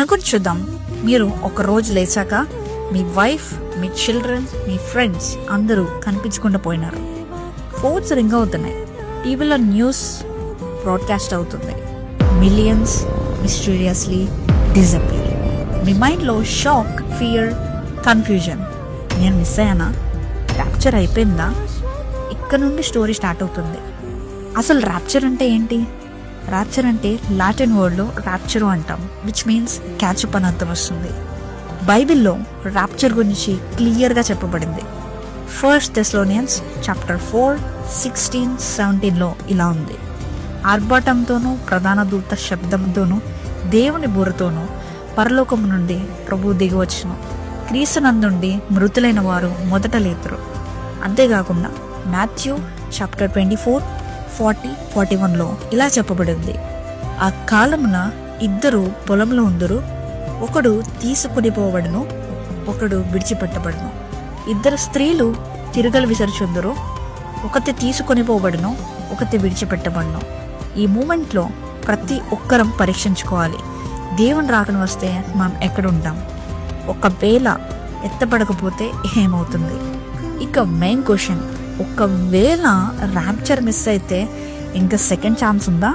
అనుకుని చూద్దాం. మీరు ఒక రోజు లేచాక మీ వైఫ్ మీ చిల్డ్రన్ మీ ఫ్రెండ్స్ అందరూ కనిపించకుండా పోయినారు. ఫోన్స్ రింగ్ అవుతున్నాయి. టీవీలో న్యూస్ బ్రాడ్కాస్ట్ అవుతుంది. మిలియన్స్ మిస్టీరియస్లీ డిజపియర్ మీ మైండ్లో షాక్ ఫియర్ కన్ఫ్యూజన్ నేను మిస్ అయ్యానా? ర్యాప్చర్ అయిపోయిందా? ఇక్కడ నుండి స్టోరీ స్టార్ట్ అవుతుంది. అసలు ర్యాప్చర్ అంటే ఏంటి? ర్యాప్చర్ అంటే లాటిన్ వర్డ్లో ర్యాప్చరు అంటాం విచ్ మీన్స్ క్యాచప్ అని అర్థం వస్తుంది. బైబిల్లో ర్యాప్చర్ గురించి క్లియర్గా చెప్పబడింది. First Thessalonians chapter four sixteen సెవెంటీన్లో ఇలా ఉంది. ఆర్భాటంతోనూ ప్రధాన దూత శబ్దంతోనూ దేవుని బుర్రతోనూ పరలోకము నుండి ప్రభు దిగివచ్చును క్రీస్తునందుండి మృతులైన వారు మొదట లేతురు. అంతేకాకుండా Matthew chapter twenty four forty forty వన్లో ఇలా చెప్పబడింది. ఆ కాలమున ఇద్దరు పొలంలో ఉందరు. ఒకడు తీసుకుని పోవడును ఒకడు విడిచిపెట్టబడును. ఇద్దరు స్త్రీలు తిరగలు విసరుచుందరు. ఒకటి తీసుకొని పోబడును ఒకటి విడిచిపెట్టబడును. ఈ మూమెంట్లో ప్రతి ఒక్కరం పరీక్షించుకోవాలి. దేవుని రాకను వస్తే మనం ఎక్కడ ఉంటాం ఒకవేళ ఎత్తపడకపోతే ఏమవుతుంది? ఇక మెయిన్ క్వశ్చన్ ఒకవేళ ర్యాప్చర్ మిస్ అయితే ఇంకా సెకండ్ ఛాన్స్ ఉందా?